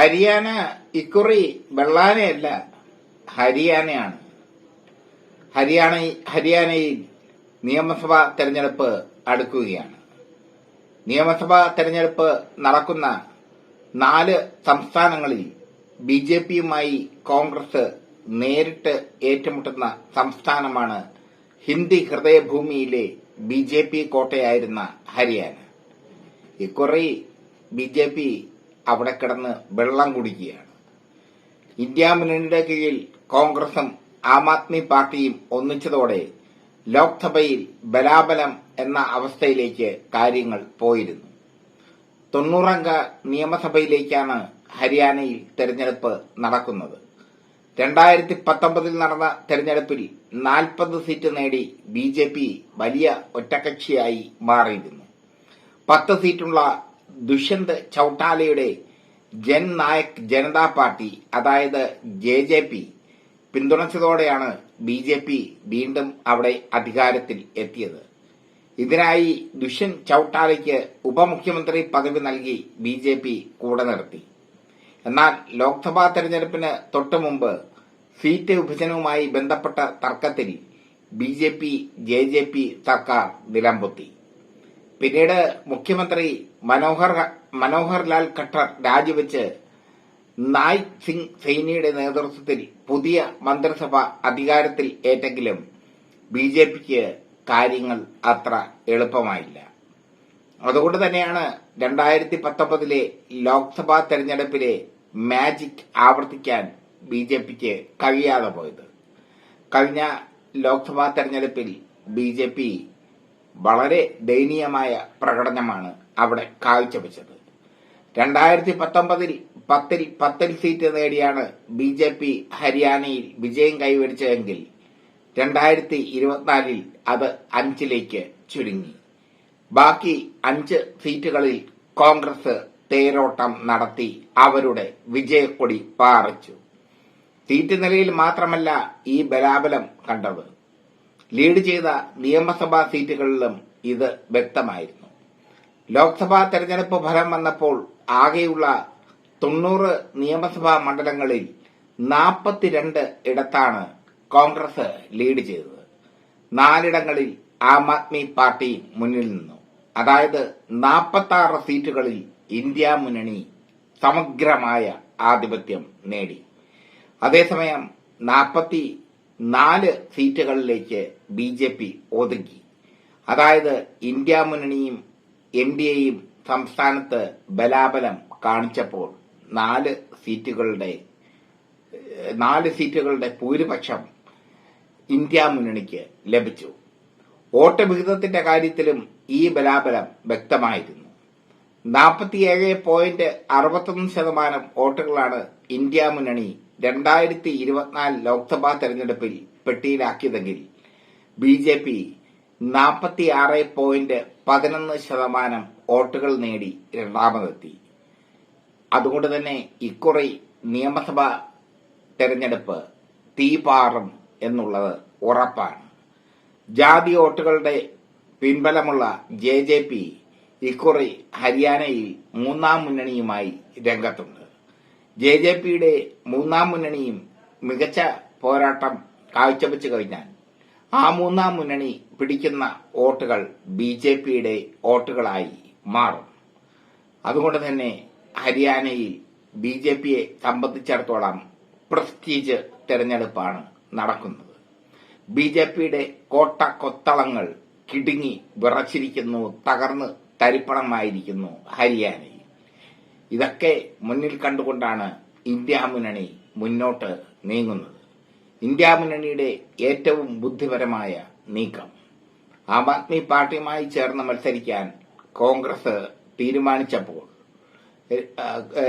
ഹരിയാന ഇക്കുറി വെള്ളാനയല്ല ഹരിയാനയാണ്. ഹരിയാന ഹരിയാനയിൽ നിയമസഭാ തെരഞ്ഞെടുപ്പ് അടുക്കുകയാണ്. നിയമസഭാ തെരഞ്ഞെടുപ്പ് നടക്കുന്ന നാല് സംസ്ഥാനങ്ങളിൽ ബി ജെ പിയുമായി കോൺഗ്രസ് നേരിട്ട് ഏറ്റുമുട്ടുന്ന സംസ്ഥാനമാണ് ഹിന്ദി ഹൃദയഭൂമിയിലെ ബി ജെ പി കോട്ടയായിരുന്ന ഹരിയാന. ഇക്കുറി ബി ജെ പി അവിടെ കിടന്ന് വെള്ളം കുടിക്കുകയാണ്. ഇന്ത്യ മുന്നണിയുടെ കീഴിൽ കോൺഗ്രസും ആം ആദ്മി പാർട്ടിയും ഒന്നിച്ചതോടെ ലോക്സഭയിൽ ബലാബലം എന്ന അവസ്ഥയിലേക്ക് കാര്യങ്ങൾ പോയിരുന്നു. തൊണ്ണൂറംഗ നിയമസഭയിലേക്കാണ് ഹരിയാനയിൽ തെരഞ്ഞെടുപ്പ് നടക്കുന്നത്. രണ്ടായിരത്തി പത്തൊമ്പതിൽ നടന്ന തെരഞ്ഞെടുപ്പിൽ നാൽപ്പത് സീറ്റ് നേടി ബി ജെ പി വലിയ ഒറ്റക്കക്ഷിയായി മാറിയിരുന്നു. പത്ത് സീറ്റുള്ള ദുഷ്യന്ത് ചൌട്ടാലയുടെ ജൻ നായക് ജനതാ പാർട്ടി അതായത് ജെ ജെ പി പിന്തുണച്ചതോടെയാണ് ബി ജെ പി വീണ്ടും അവിടെ അധികാരത്തിൽ എത്തിയത്. ഇതിനായി ദുഷ്യന്ത് ചൌട്ടാലയ്ക്ക് ഉപമുഖ്യമന്ത്രി പദവി നൽകി ബി ജെ പി കൂടെ നിർത്തി. എന്നാൽ ലോക്സഭാ തെരഞ്ഞെടുപ്പിന് തൊട്ടുമുമ്പ് സീറ്റ് വിഭജനവുമായി ബന്ധപ്പെട്ട തർക്കത്തിൽ B J P J J P സർക്കാർ നിലംപൊത്തി. പിന്നീട് മുഖ്യമന്ത്രി മനോഹർ മനോഹർ ലാൽ ഖട്ടർ രാജിവെച്ച് നായ് സിംഗ് സൈനിയുടെ നേതൃത്വത്തിൽ പുതിയ മന്ത്രിസഭ അധികാരത്തിൽ ഏറ്റെങ്കിലും ബി ജെ പിക്ക് കാര്യങ്ങൾ അത്ര എളുപ്പമായില്ല. അതുകൊണ്ട് തന്നെയാണ് രണ്ടായിരത്തി പത്തൊമ്പതിലെ ലോക്സഭാ തെരഞ്ഞെടുപ്പിലെ മാജിക് ആവർത്തിക്കാൻ ബി ജെ പിക്ക് കഴിയാതെ പോയത്. കഴിഞ്ഞ ലോക്സഭാ തെരഞ്ഞെടുപ്പിൽ ബി ജെ പി വളരെ ദയനീയമായ പ്രകടനമാണ് അവിടെ കാഴ്ചവെച്ചത്. രണ്ടായിരത്തി പത്തൊമ്പതിൽ പത്തിൽ പത്തിൽ സീറ്റ് നേടിയാണ് ബി ജെ പി ഹരിയാനയിൽ വിജയം കൈവരിച്ചതെങ്കിൽ രണ്ടായിരത്തി ഇരുപത്തിനാലിൽ അത് അഞ്ചിലേക്ക് ചുരുങ്ങി. ബാക്കി അഞ്ച് സീറ്റുകളിൽ കോൺഗ്രസ് തേരോട്ടം നടത്തി അവരുടെ വിജയക്കൊടി പാറിച്ചു. സീറ്റ് നിലയിൽ മാത്രമല്ല ഈ ബലാബലം കണ്ടത്. ലീഡ് ചെയ്ത നിയമസഭാ സീറ്റുകളിലും ഇത് വ്യക്തമായിരുന്നു. ലോക്സഭാ തെരഞ്ഞെടുപ്പ് ഫലം വന്നപ്പോൾ ആകെയുള്ള തൊണ്ണൂറ് നിയമസഭാ മണ്ഡലങ്ങളിൽ നാൽപ്പത്തിരണ്ട് ഇടത്താണ് കോൺഗ്രസ് ലീഡ് ചെയ്തത്. നാലിടങ്ങളിൽ ആം ആദ്മി പാർട്ടി മുന്നിൽ നിന്നു. അതായത് നാൽപ്പത്തി ആറ് സീറ്റുകളിൽ ഇന്ത്യ മുന്നണി സമഗ്രമായ ആധിപത്യം നേടി. അതേസമയം നാൽപ്പത്തി നാല് സീറ്റുകളിലേക്ക് ബി ജെ പി ഒതുങ്ങി. അതായത് ഇന്ത്യ മുന്നണിയും എൻ ഡി എയും സംസ്ഥാനത്ത് ബലാബലം കാണിച്ചപ്പോൾ നാല് സീറ്റുകളുടെ നാല് സീറ്റുകളുടെ ഭൂരിപക്ഷം ഇന്ത്യ മുന്നണിക്ക് ലഭിച്ചു. വോട്ട് വിഹിതത്തിന്റെ കാര്യത്തിലും ഈ ബലാബലം വ്യക്തമായിരുന്നു. നാൽപ്പത്തിയേഴ് പോയിന്റ് അറുപത്തൊന്ന് ശതമാനം വോട്ടുകളാണ് ഇന്ത്യ മുന്നണി രണ്ടായിരത്തി ഇരുപത്തിനാല് ലോക്സഭാ തെരഞ്ഞെടുപ്പിൽ പെട്ടിയിലാക്കിയതെങ്കിൽ ബി ജെ പി നാൽപ്പത്തിയാറ് പോയിന്റ് പതിനൊന്ന് ശതമാനം വോട്ടുകൾ നേടി രണ്ടാമതെത്തി. അതുകൊണ്ട് തന്നെ ഇക്കുറി നിയമസഭാ തെരഞ്ഞെടുപ്പ് തീപാറും എന്നുള്ളത് ഉറപ്പാണ്. ജാതി വോട്ടുകളുടെ പിൻബലമുള്ള ജെ ജെ പി ഇക്കുറി ഹരിയാനയിൽ മൂന്നാം മുന്നണിയുമായി രംഗത്തുണ്ട്. ജെ ജെ പിയുടെ മൂന്നാം മുന്നണിയും മികച്ച പോരാട്ടം കാഴ്ചവെച്ചു കഴിഞ്ഞാൽ ആ മൂന്നാം മുന്നണി പിടിക്കുന്ന വോട്ടുകൾ ബി ജെ പിയുടെ വോട്ടുകളായി മാറും. അതുകൊണ്ട് തന്നെ ഹരിയാനയിൽ ബി ജെ പിയെ സംബന്ധിച്ചിടത്തോളം പ്രസ്റ്റീജ് തെരഞ്ഞെടുപ്പാണ് നടക്കുന്നത്. ബി ജെ പിയുടെ കോട്ട കൊത്തളങ്ങൾ കിടുങ്ങി വിറച്ചിരിക്കുന്നു തകർന്ന് തരിപ്പണമായിരിക്കുന്നു ഹരിയാനയിൽ. ഇതൊക്കെ മുന്നിൽ കണ്ടുകൊണ്ടാണ് ഇന്ത്യ മുന്നണി മുന്നോട്ട് നീങ്ങുന്നത്. ഇന്ത്യ മുന്നണിയുടെ ഏറ്റവും ബുദ്ധിപരമായ നീക്കം. ആം ആദ്മി പാർട്ടിയുമായി ചേർന്ന് മത്സരിക്കാൻ കോൺഗ്രസ് തീരുമാനിച്ചപ്പോൾ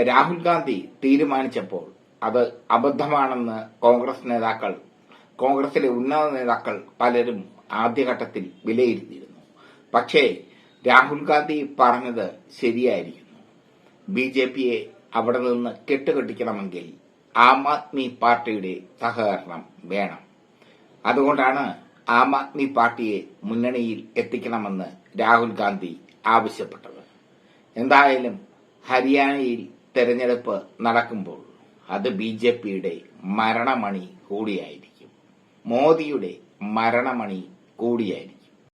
രാഹുൽ ഗാന്ധി തീരുമാനിച്ചപ്പോൾ അത് അബദ്ധമാണെന്ന് കോൺഗ്രസ് നേതാക്കൾ കോൺഗ്രസിലെ ഉന്നത നേതാക്കൾ പലരും ആദ്യഘട്ടത്തിൽ വിലയിരുത്തിയിരുന്നു. പക്ഷേ രാഹുൽ ഗാന്ധി പറഞ്ഞത് ശരിയായിരിക്കുന്നു. ബി ജെ പിയെ അവിടെ നിന്ന് കെട്ടുകെട്ടിക്കണമെങ്കിൽ ആം ആദ്മി പാർട്ടിയുടെ സഹകരണം വേണം. അതുകൊണ്ടാണ് ആം ആദ്മി പാർട്ടിയെ മുന്നണിയിൽ എത്തിക്കണമെന്ന് രാഹുൽ ഗാന്ധി ആവശ്യപ്പെട്ടത്. എന്തായാലും ഹരിയാനയിൽ തെരഞ്ഞെടുപ്പ് നടക്കുമ്പോൾ അത് ബി ജെ പിയുടെ മരണമണി കൂടിയായിരിക്കും. മോദിയുടെ മരണമണി കൂടിയായിരിക്കും.